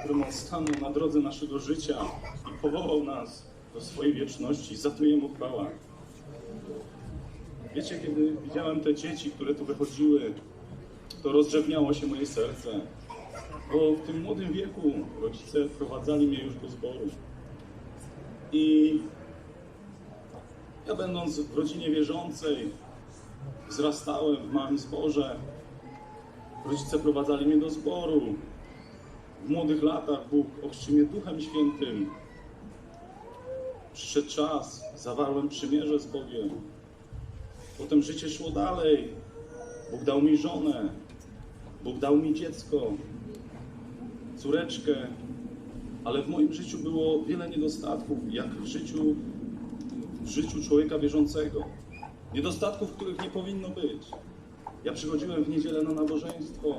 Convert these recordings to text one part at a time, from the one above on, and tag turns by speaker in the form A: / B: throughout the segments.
A: którym On stanął na drodze naszego życia i powołał nas do swojej wieczności. Za to Jemu chwała. Wiecie, kiedy widziałem te dzieci, które tu wychodziły, to rozrzewniało się moje serce. Bo w tym młodym wieku rodzice wprowadzali mnie już do zboru. I ja będąc w rodzinie wierzącej, wzrastałem w małym zborze. Rodzice prowadzali mnie do zboru. W młodych latach Bóg ochrzcił mnie Duchem Świętym. Przyszedł czas, zawarłem przymierze z Bogiem. Potem życie szło dalej. Bóg dał mi żonę. Bóg dał mi dziecko, córeczkę, ale w moim życiu było wiele niedostatków, jak w życiu, w życiu człowieka wierzącego. Niedostatków, których nie powinno być. Ja przychodziłem w niedzielę na nabożeństwo,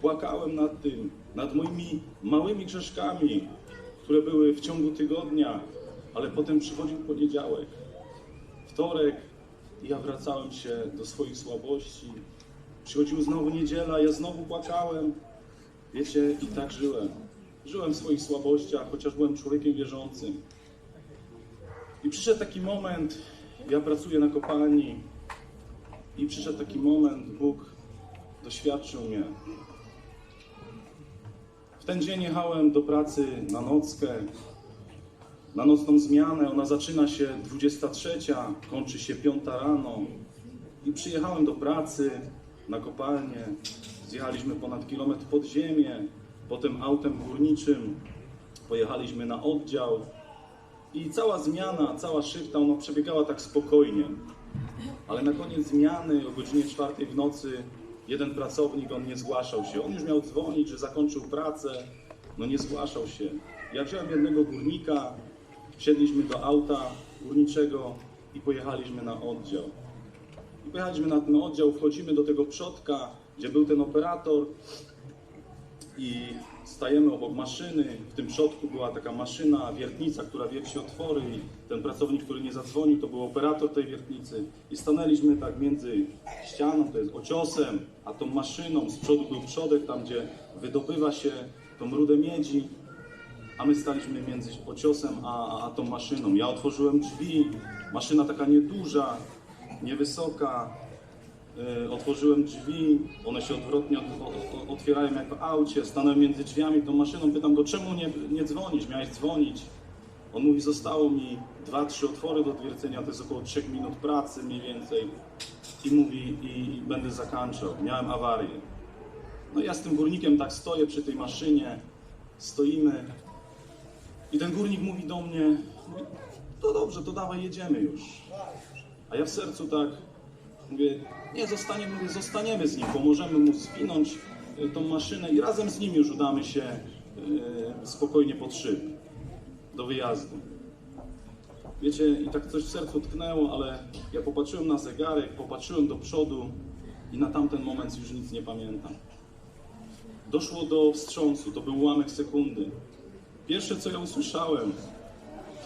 A: płakałem nad tym, nad moimi małymi grzeszkami, które były w ciągu tygodnia, ale potem przychodził poniedziałek, wtorek i ja wracałem się do swoich słabości. Przychodził znowu niedziela, ja znowu płakałem. Wiecie, i tak żyłem. Żyłem w swoich słabościach, chociaż byłem człowiekiem wierzącym. I przyszedł taki moment, ja pracuję na kopalni, i przyszedł taki moment, Bóg doświadczył mnie. Ten dzień jechałem do pracy na nockę, na nocną zmianę. Ona zaczyna się 23, kończy się 5 rano. I przyjechałem do pracy na kopalnię. Zjechaliśmy ponad kilometr pod ziemię. Potem autem górniczym pojechaliśmy na oddział. I cała zmiana, cała szyfta, ona przebiegała tak spokojnie. Ale na koniec zmiany o godzinie czwartej w nocy jeden pracownik, on nie zgłaszał się. On już miał dzwonić, że zakończył pracę, no nie zgłaszał się. Ja wziąłem jednego górnika, wsiedliśmy do auta górniczego i pojechaliśmy na oddział. I pojechaliśmy na ten oddział, wchodzimy do tego przodka, gdzie był ten operator i stajemy obok maszyny. W tym przodku była taka maszyna, wiertnica, która wierci otwory i ten pracownik, który nie zadzwonił, to był operator tej wiertnicy. I stanęliśmy tak między ścianą, to jest ociosem, a tą maszyną. Z przodu był przodek, tam gdzie wydobywa się tą rudę miedzi, a my staliśmy między ociosem a, a, tą maszyną. Ja otworzyłem drzwi, maszyna taka nieduża, niewysoka, otworzyłem drzwi, one się odwrotnie otwierają jak w aucie, stanąłem między drzwiami tą maszyną, pytam go, czemu nie, nie dzwonisz, miałeś dzwonić. On mówi, zostało mi dwa, trzy otwory do odwiercenia, to jest około 3 minut pracy mniej więcej. I mówi, i, będę zakończał, miałem awarię. No ja z tym górnikiem tak stoję przy tej maszynie, stoimy i ten górnik mówi do mnie, to dobrze, to dawaj, jedziemy już. A ja w sercu tak mówię, nie zostaniemy, mówię, zostaniemy z nim, pomożemy mu zwinąć y, tą maszynę i razem z nim już udamy się y, spokojnie pod szyb do wyjazdu. Wiecie, i tak coś w sercu tknęło, ale ja popatrzyłem na zegarek, popatrzyłem do przodu i na tamten moment już nic nie pamiętam. Doszło do wstrząsu, to był ułamek sekundy. Pierwsze, co ja usłyszałem,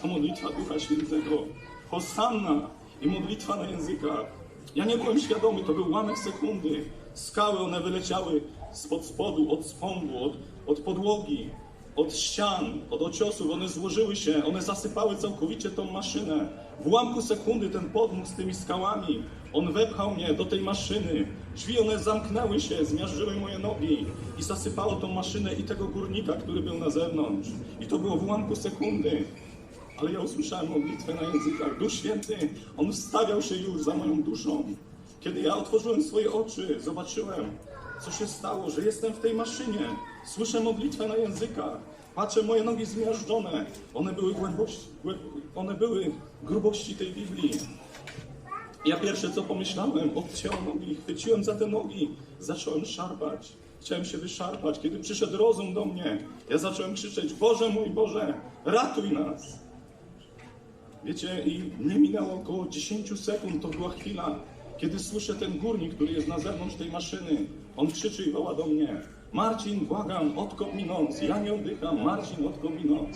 A: to modlitwa Ducha Świętego. Hosanna i modlitwa na językach. Ja nie byłem świadomy, to był ułamek sekundy. Skały, one wyleciały spod spodu, od spądu, od, od podłogi, od ścian, od ociosów. One złożyły się, one zasypały całkowicie tą maszynę. W ułamku sekundy ten podmuch z tymi skałami, on wepchał mnie do tej maszyny. Drzwi one zamknęły się, zmiażdżyły moje nogi i zasypało tą maszynę i tego górnika, który był na zewnątrz. I to było w ułamku sekundy. Ale ja usłyszałem modlitwę na językach. Duch Święty, On wstawiał się już za moją duszą. Kiedy ja otworzyłem swoje oczy, zobaczyłem, co się stało, że jestem w tej maszynie. Słyszę modlitwę na językach. Patrzę, moje nogi zmiażdżone. One były głębości, głę- one były grubości tej Biblii. Ja pierwsze co pomyślałem, odciąłem nogi, chwyciłem za te nogi, zacząłem szarpać. Chciałem się wyszarpać. Kiedy przyszedł rozum do mnie, ja zacząłem krzyczeć: Boże mój Boże, ratuj nas! Wiecie, i nie minęło około 10 sekund, to była chwila, kiedy słyszę ten górnik, który jest na zewnątrz tej maszyny. On krzyczy i woła do mnie: Marcin, błagam, odkop mi noc, ja nie oddycham, Marcin, odkop mi noc.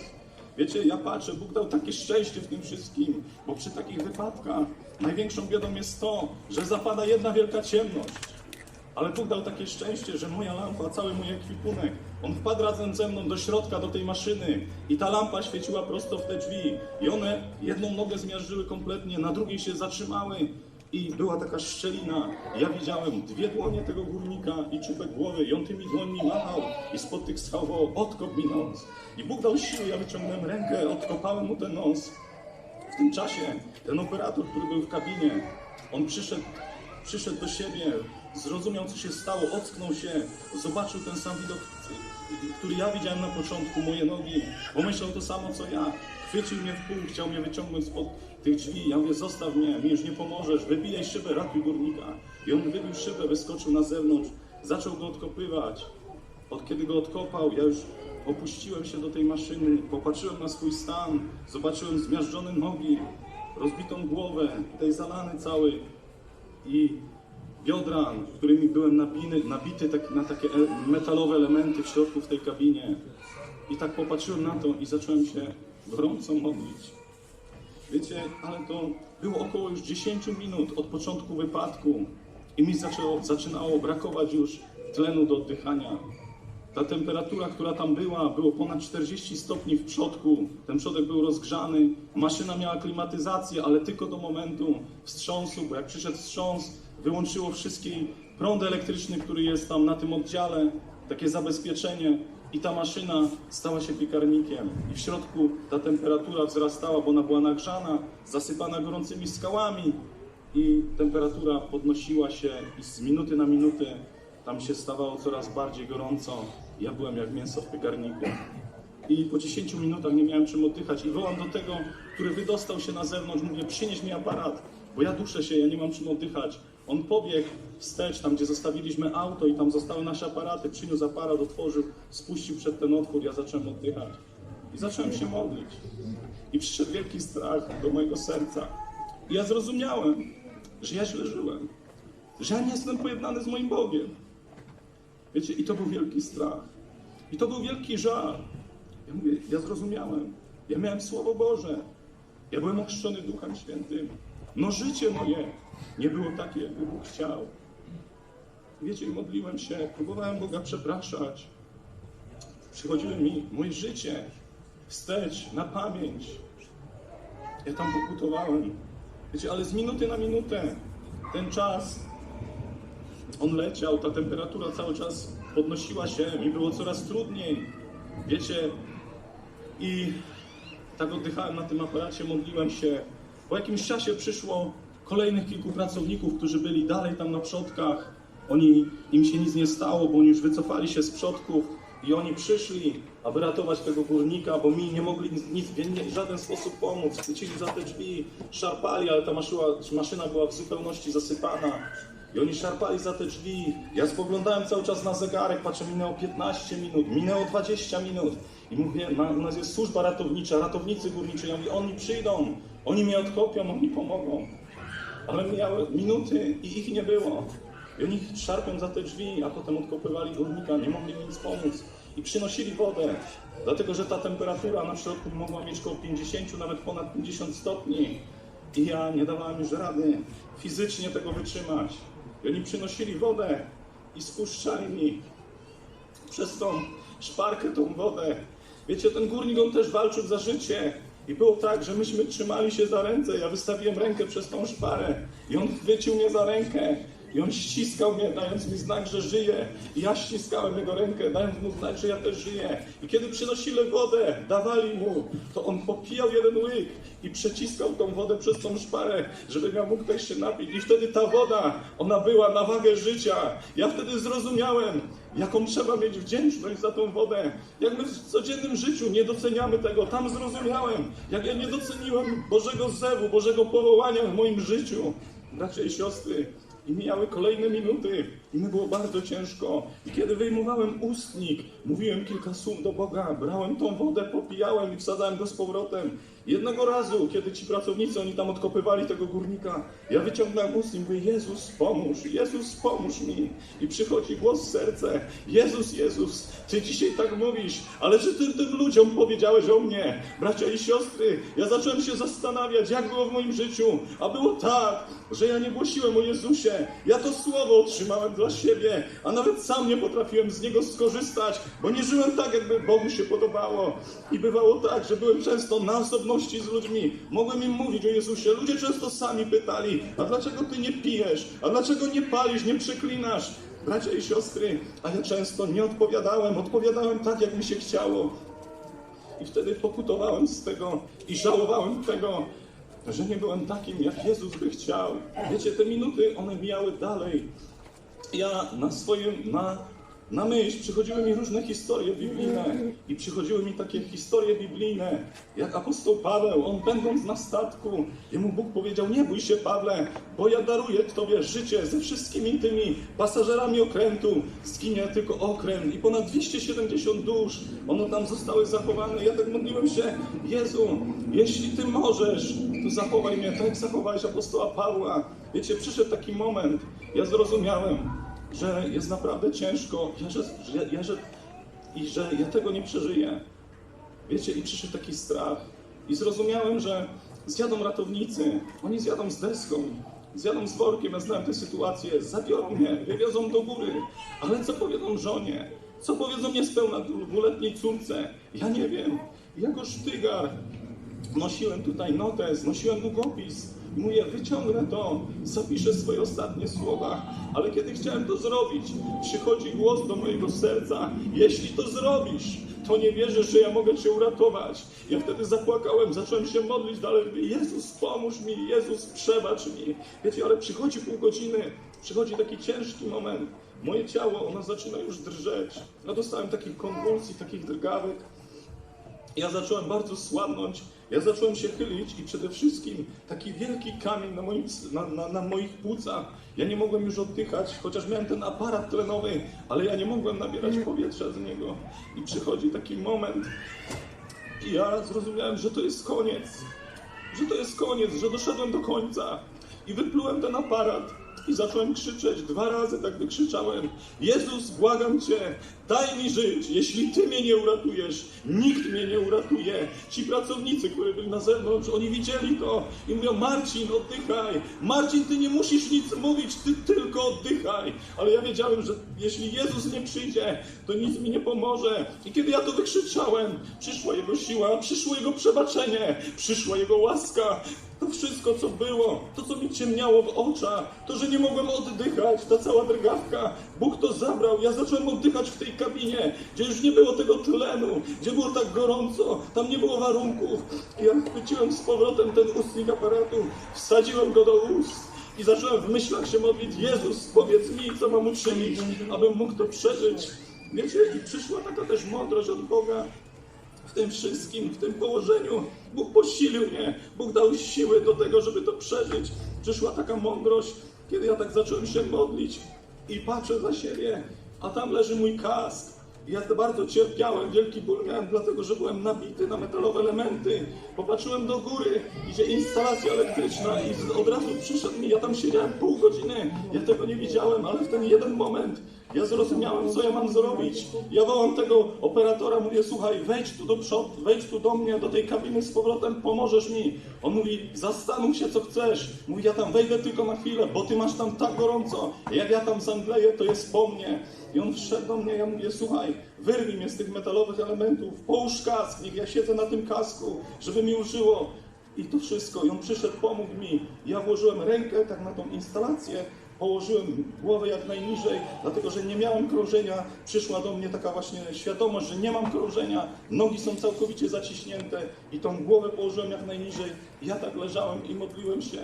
A: Wiecie, ja patrzę, Bóg dał takie szczęście w tym wszystkim, bo przy takich wypadkach największą biedą jest to, że zapada jedna wielka ciemność. Ale Bóg dał takie szczęście, że moja lampa, cały mój ekwipunek, on wpadł razem ze mną do środka, do tej maszyny i ta lampa świeciła prosto w te drzwi. I one jedną nogę zmiażdżyły kompletnie, na drugiej się zatrzymały i była taka szczelina. Ja widziałem dwie dłonie tego górnika i czubek głowy i on tymi dłońmi machał i spod tych wołał, odkop mi nos. I Bóg dał siłę, ja wyciągnąłem rękę, odkopałem mu ten nos. W tym czasie ten operator, który był w kabinie, on przyszedł, przyszedł do siebie, zrozumiał, co się stało, ocknął się, zobaczył ten sam widok, który ja widziałem na początku, moje nogi, pomyślał to samo, co ja. Chwycił mnie w pół, chciał mnie wyciągnąć spod tych drzwi. Ja mówię, zostaw mnie, mi już nie pomożesz, wybijaj szybę, ratuj górnika. I on wybił szybę, wyskoczył na zewnątrz, zaczął go odkopywać. Od kiedy go odkopał, ja już opuściłem się do tej maszyny, popatrzyłem na swój stan, zobaczyłem zmiażdżone nogi, rozbitą głowę, tutaj zalany cały i biodra, którymi byłem nabiny, nabity tak, na takie e- metalowe elementy w środku w tej kabinie. I tak popatrzyłem na to i zacząłem się gorąco modlić. Wiecie, ale to było około już 10 minut od początku wypadku i mi zaczęło, zaczynało brakować już tlenu do oddychania. Ta temperatura, która tam była, było ponad 40 stopni w przodku. Ten przodek był rozgrzany. Maszyna miała klimatyzację, ale tylko do momentu wstrząsu, bo jak przyszedł wstrząs, wyłączyło wszystki prąd elektryczny, który jest tam na tym oddziale, takie zabezpieczenie. I ta maszyna stała się piekarnikiem. I w środku ta temperatura wzrastała, bo ona była nagrzana, zasypana gorącymi skałami. I temperatura podnosiła się i z minuty na minutę tam się stawało coraz bardziej gorąco. Ja byłem jak mięso w piekarniku. I po 10 minutach nie miałem czym oddychać. I wołam do tego, który wydostał się na zewnątrz, mówię, przynieś mi aparat, bo ja duszę się, ja nie mam czym oddychać. On pobiegł wstecz, tam gdzie zostawiliśmy auto i tam zostały nasze aparaty, przyniósł aparat, otworzył, spuścił przed ten otwór, ja zacząłem oddychać. I zacząłem się modlić. I przyszedł wielki strach do mojego serca. I ja zrozumiałem, że ja źle żyłem. Że ja nie jestem pojednany z moim Bogiem. Wiecie, i to był wielki strach. I to był wielki żal. Ja mówię, ja zrozumiałem. Ja miałem Słowo Boże. Ja byłem ochrzczony Duchem Świętym. No życie moje nie było takie, jakby Bóg chciał. Wiecie, i modliłem się, próbowałem Boga przepraszać. Przychodziło mi moje życie wstecz, na pamięć. Ja tam pokutowałem. Wiecie, ale z minuty na minutę ten czas on leciał, ta temperatura cały czas podnosiła się, mi było coraz trudniej. Wiecie, i tak oddychałem na tym aparacie, modliłem się. Po jakimś czasie przyszło kolejnych kilku pracowników, którzy byli dalej tam na przodkach. Oni, im się nic nie stało, bo oni już wycofali się z przodków i oni przyszli, aby ratować tego górnika, bo mi nie mogli nic w żaden sposób pomóc. Chwycili za te drzwi, szarpali, ale ta maszyna, maszyna była w zupełności zasypana. I oni szarpali za te drzwi. Ja spoglądałem cały czas na zegarek, patrzę, minęło 15 minut, minęło 20 minut. I mówię, na, u nas jest służba ratownicza, ratownicy górniczy. Ja mówię, oni przyjdą, oni mnie odkopią, oni pomogą. Ale mijały minuty i ich nie było. I oni szarpią za te drzwi, a potem odkopywali górnika, nie mogli mi nic pomóc. I przynosili wodę, dlatego że ta temperatura na środku mogła mieć około 50, nawet ponad 50 stopni. I ja nie dawałem już rady fizycznie tego wytrzymać. Oni przynosili wodę i spuszczali mi przez tą szparkę tą wodę. Wiecie, ten górnik on też walczył za życie. I było tak, że myśmy trzymali się za ręce. Ja wystawiłem rękę przez tą szparę i on chwycił mnie za rękę. I on ściskał mnie, dając mi znak, że żyje. I ja ściskałem jego rękę, dając mu znak, że ja też żyję. I kiedy przynosili wodę, dawali mu, to on popijał jeden łyk i przeciskał tą wodę przez tą szparę, żeby ja mógł też się napić. I wtedy ta woda, ona była na wagę życia. Ja wtedy zrozumiałem, jaką trzeba mieć wdzięczność za tą wodę. Jak my w codziennym życiu nie doceniamy tego, tam zrozumiałem, jak ja nie doceniłem Bożego zewu, Bożego powołania w moim życiu. Bracia siostry, i mijały kolejne minuty i mi było bardzo ciężko. I kiedy wyjmowałem ustnik, mówiłem kilka słów do Boga, brałem tą wodę, popijałem i wsadzałem go z powrotem. Jednego razu, kiedy ci pracownicy, oni tam odkopywali tego górnika, ja wyciągnąłem ustnik, mówię, Jezus pomóż, Jezus pomóż mi. I przychodzi głos w serce, Jezus, Jezus, Ty dzisiaj tak mówisz, ale czy Ty tym ludziom powiedziałeś o mnie? Bracia i siostry, ja zacząłem się zastanawiać, jak było w moim życiu, a było tak, że ja nie głosiłem o Jezusie, ja to słowo otrzymałem dla siebie, a nawet sam nie potrafiłem z niego skorzystać, bo nie żyłem tak, jakby Bogu się podobało. I bywało tak, że byłem często na osobności z ludźmi. Mogłem im mówić o Jezusie. Ludzie często sami pytali, a dlaczego ty nie pijesz? A dlaczego nie palisz, nie przeklinasz? Bracia i siostry, a ja często nie odpowiadałem, odpowiadałem tak, jak mi się chciało. I wtedy pokutowałem z tego i żałowałem tego, że nie byłem takim, jak Jezus by chciał. Wiecie, te minuty, one mijały dalej. Ja na swoim, na, na myśl przychodziły mi różne historie biblijne i przychodziły mi takie historie biblijne, jak apostoł Paweł, on będąc na statku, jemu Bóg powiedział, nie bój się Pawle, bo ja daruję Tobie życie ze wszystkimi tymi pasażerami okrętu, zginie tylko okręt i ponad 270 dusz, one tam zostały zachowane. Ja tak modliłem się, Jezu, jeśli Ty możesz, to zachowaj mnie. Tak, jak zachowałeś apostoła Pawła. Wiecie, przyszedł taki moment, ja zrozumiałem, że jest naprawdę ciężko, ja, że, ja, że, i że ja tego nie przeżyję. Wiecie, i przyszedł taki strach. I zrozumiałem, że zjadą ratownicy, oni zjadą z deską, zjadą z workiem, ja znałem tę sytuację, zabiorą mnie, wywiozą do góry. Ale co powiedzą żonie? Co powiedzą niespełna dwuletniej córce? Ja nie wiem. Jako sztygar nosiłem tutaj notes, nosiłem długopis. Mówię, wyciągnę to, zapiszę swoje ostatnie słowa, ale kiedy chciałem to zrobić, przychodzi głos do mojego serca, jeśli to zrobisz, to nie wierzysz, że ja mogę Cię uratować. Ja wtedy zapłakałem, zacząłem się modlić dalej, mówię, Jezus pomóż mi, Jezus przebacz mi. Wiecie, ale przychodzi pół godziny, przychodzi taki ciężki moment, moje ciało, ono zaczyna już drżeć. Ja dostałem takich konwulsji, takich drgawek, ja zacząłem bardzo słabnąć, ja zacząłem się chylić i przede wszystkim taki wielki kamień na, moim, na, na, na moich płucach. Ja nie mogłem już oddychać, chociaż miałem ten aparat tlenowy, ale ja nie mogłem nabierać powietrza z niego. I przychodzi taki moment i ja zrozumiałem, że to jest koniec. Że to jest koniec, że doszedłem do końca. I wyplułem ten aparat i zacząłem krzyczeć. Dwa razy tak wykrzyczałem. Jezus, błagam Cię, daj mi żyć. Jeśli Ty mnie nie uratujesz, nikt mnie nie uratuje. Ci pracownicy, którzy byli na zewnątrz, oni widzieli to i mówią, Marcin, oddychaj. Marcin, Ty nie musisz nic mówić, Ty tylko oddychaj. Ale ja wiedziałem, że jeśli Jezus nie przyjdzie, to nic mi nie pomoże. I kiedy ja to wykrzyczałem, przyszła Jego siła, przyszło Jego przebaczenie, przyszła Jego łaska. To wszystko, co było, to, co mi ciemniało w oczach, to, że nie mogłem oddychać, ta cała drgawka, Bóg to zabrał. Ja zacząłem oddychać w tej kabinie, gdzie już nie było tego tlenu, gdzie było tak gorąco, tam nie było warunków. Ja chwyciłem z powrotem ten ustnik aparatu, wsadziłem go do ust i zacząłem w myślach się modlić, Jezus, powiedz mi, co mam uczynić, abym mógł to przeżyć. Wiecie, i przyszła taka też mądrość od Boga, w tym wszystkim, w tym położeniu. Bóg posilił mnie, Bóg dał siły do tego, żeby to przeżyć. Przyszła taka mądrość, kiedy ja tak zacząłem się modlić i patrzę za siebie, a tam leży mój kask. Ja bardzo cierpiałem, wielki ból miałem, dlatego że byłem nabity na metalowe elementy. Popatrzyłem do góry, idzie instalacja elektryczna i od razu przyszedł mi, ja tam siedziałem pół godziny, ja tego nie widziałem, ale w ten jeden moment ja zrozumiałem, co ja mam zrobić. Ja wołam tego operatora, mówię, słuchaj, wejdź tu do przodu, wejdź tu do mnie, do tej kabiny z powrotem, pomożesz mi. On mówi, zastanów się, co chcesz. Mówi, ja tam wejdę tylko na chwilę, bo ty masz tam tak gorąco. Jak ja tam zamdleję, to jest po mnie. I on wszedł do mnie, ja mówię, słuchaj, wyrwij mnie z tych metalowych elementów, połóż kask, niech ja siedzę na tym kasku, żeby mi użyło. I to wszystko. I on przyszedł, pomógł mi. Ja włożyłem rękę tak na tą instalację, położyłem głowę jak najniżej, dlatego że nie miałem krążenia. Przyszła do mnie taka właśnie świadomość, że nie mam krążenia, nogi są całkowicie zaciśnięte i tą głowę położyłem jak najniżej. Ja tak leżałem i modliłem się.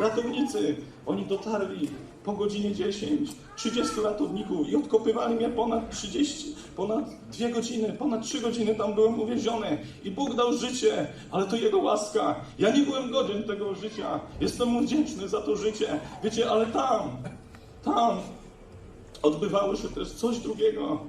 A: Ratownicy, oni dotarli po godzinie 10, 30 ratowników i odkopywali mnie ponad 30, ponad 2 godziny, ponad 3 godziny tam byłem uwięziony i Bóg dał życie, ale to Jego łaska. Ja nie byłem godzien tego życia, jestem Mu wdzięczny za to życie. Wiecie, ale tam, tam odbywało się też coś drugiego.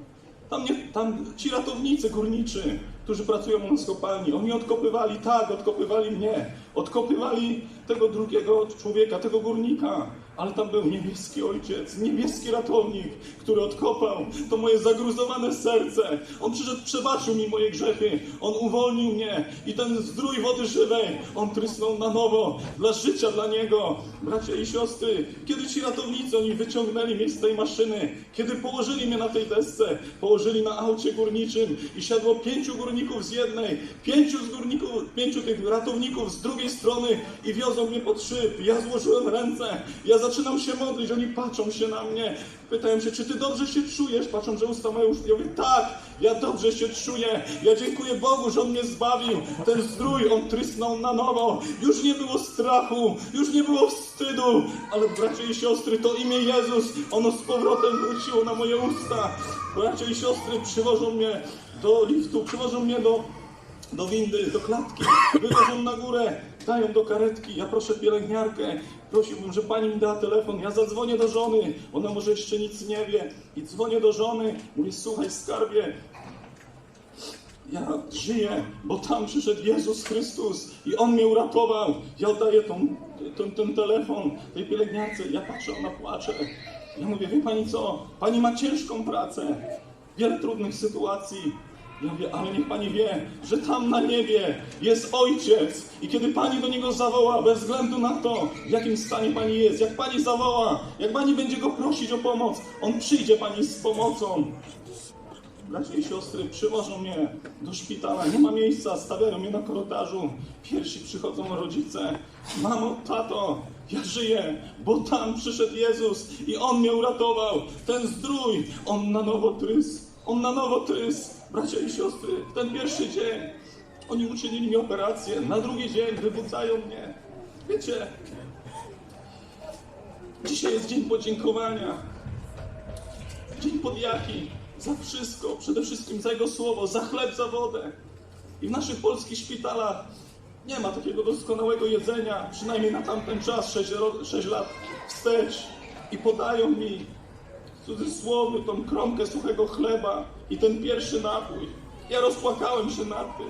A: Tam, nie, tam ci ratownicy górniczy, którzy pracują u nas w kopalni, oni odkopywali, tak, odkopywali mnie, odkopywali tego drugiego człowieka, tego górnika. Ale tam był niebieski ojciec, niebieski ratownik, który odkopał to moje zagruzowane serce. On przyszedł, przebaczył mi moje grzechy. On uwolnił mnie i ten zdrój wody żywej, on trysnął na nowo dla życia dla niego. Bracia i siostry, kiedy ci ratownicy, oni wyciągnęli mnie z tej maszyny, kiedy położyli mnie na tej desce, położyli na aucie górniczym i siadło pięciu górników z jednej, pięciu z górników, pięciu tych ratowników z drugiej strony i wiozą mnie pod szyb. Ja złożyłem ręce, ja zaczynam się modlić, oni patrzą się na mnie, pytają się, czy ty dobrze się czujesz? Patrzą, że usta moje już, ja mówię, tak, ja dobrze się czuję, ja dziękuję Bogu, że On mnie zbawił, ten zdrój, On trysnął na nowo, już nie było strachu, już nie było wstydu, ale bracia i siostry, to imię Jezus, ono z powrotem wróciło na moje usta, bracia i siostry przywożą mnie do liftu, przywożą mnie do do windy, do klatki, wywożą na górę, dają do karetki, ja proszę pielęgniarkę, prosiłbym, że pani mi dała telefon, ja zadzwonię do żony, ona może jeszcze nic nie wie i dzwonię do żony, mówię, słuchaj skarbie, ja żyję, bo tam przyszedł Jezus Chrystus i On mnie uratował. Ja oddaję tą, ten, ten telefon tej pielęgniarce. Ja patrzę, ona płacze. Ja mówię, wie pani co? Pani ma ciężką pracę, wiele trudnych sytuacji. Ja mówię, ale niech pani wie, że tam na niebie jest Ojciec i kiedy pani do Niego zawoła, bez względu na to, w jakim stanie pani jest, jak pani zawoła, jak pani będzie Go prosić o pomoc, On przyjdzie pani z pomocą. Bracia i siostry przywożą mnie do szpitala, nie ma miejsca, stawiają mnie na korytarzu. Pierwsi przychodzą rodzice. Mamo, tato, ja żyję, bo tam przyszedł Jezus i On mnie uratował. Ten zdrój, On na nowo trys, On na nowo trys. Bracia i siostry, w ten pierwszy dzień oni uczynili mi operację, na drugi dzień wybudzają mnie. Wiecie, dzisiaj jest dzień podziękowania. Dzień podjaki za wszystko, przede wszystkim za Jego słowo, za chleb, za wodę. I w naszych polskich szpitalach nie ma takiego doskonałego jedzenia, przynajmniej na tamten czas, 6, 6 lat wstecz. I podają mi w cudzysłowie tą kromkę suchego chleba i ten pierwszy napój. Ja rozpłakałem się nad tym.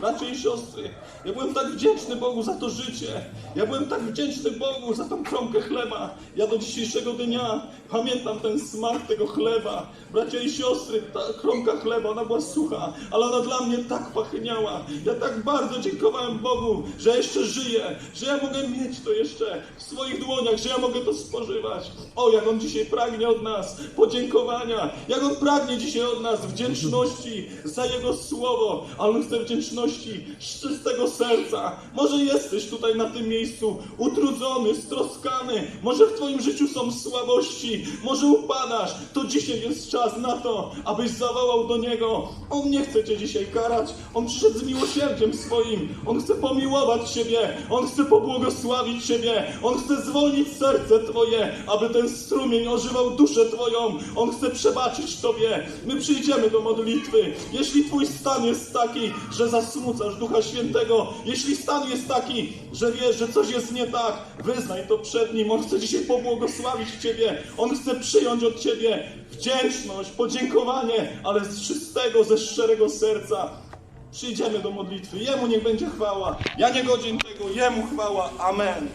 A: Bracia i siostry, ja byłem tak wdzięczny Bogu za to życie. Ja byłem tak wdzięczny Bogu za tą kromkę chleba. Ja do dzisiejszego dnia pamiętam ten smak tego chleba. Bracia i siostry, ta kromka chleba, ona była sucha, ale ona dla mnie tak pachniała. Ja tak bardzo dziękowałem Bogu, że jeszcze żyję, że ja mogę mieć to jeszcze w swoich dłoniach, że ja mogę to spożywać. O, jak On dzisiaj pragnie od nas podziękowania, jak On pragnie dzisiaj od nas wdzięczności za Jego słowo, ale On chce wdzięczności z czystego serca. Może jesteś tutaj na tym miejscu utrudzony, stroskany, może w Twoim życiu są słabości, może upadasz, to dzisiaj jest czas na to, abyś zawołał do Niego. On nie chce Cię dzisiaj karać, On przyszedł z miłosierdziem swoim, On chce pomiłować Ciebie, On chce pobłogosławić Ciebie, On chce zwolnić serce Twoje, aby ten strumień ożywał duszę Twoją, On chce przebaczyć Tobie. My przyjdziemy do modlitwy. Jeśli Twój stan jest taki, że zasmucasz Ducha Świętego, jeśli stan jest taki, że wiesz, że coś jest nie tak, wyznaj to przed Nim. On chce dzisiaj pobłogosławić Ciebie, On chce przyjąć od Ciebie wdzięczność, podziękowanie, ale z czystego, ze szczerego serca. Przyjdziemy do modlitwy. Jemu niech będzie chwała. Ja nie godzien tego. Jemu chwała. Amen.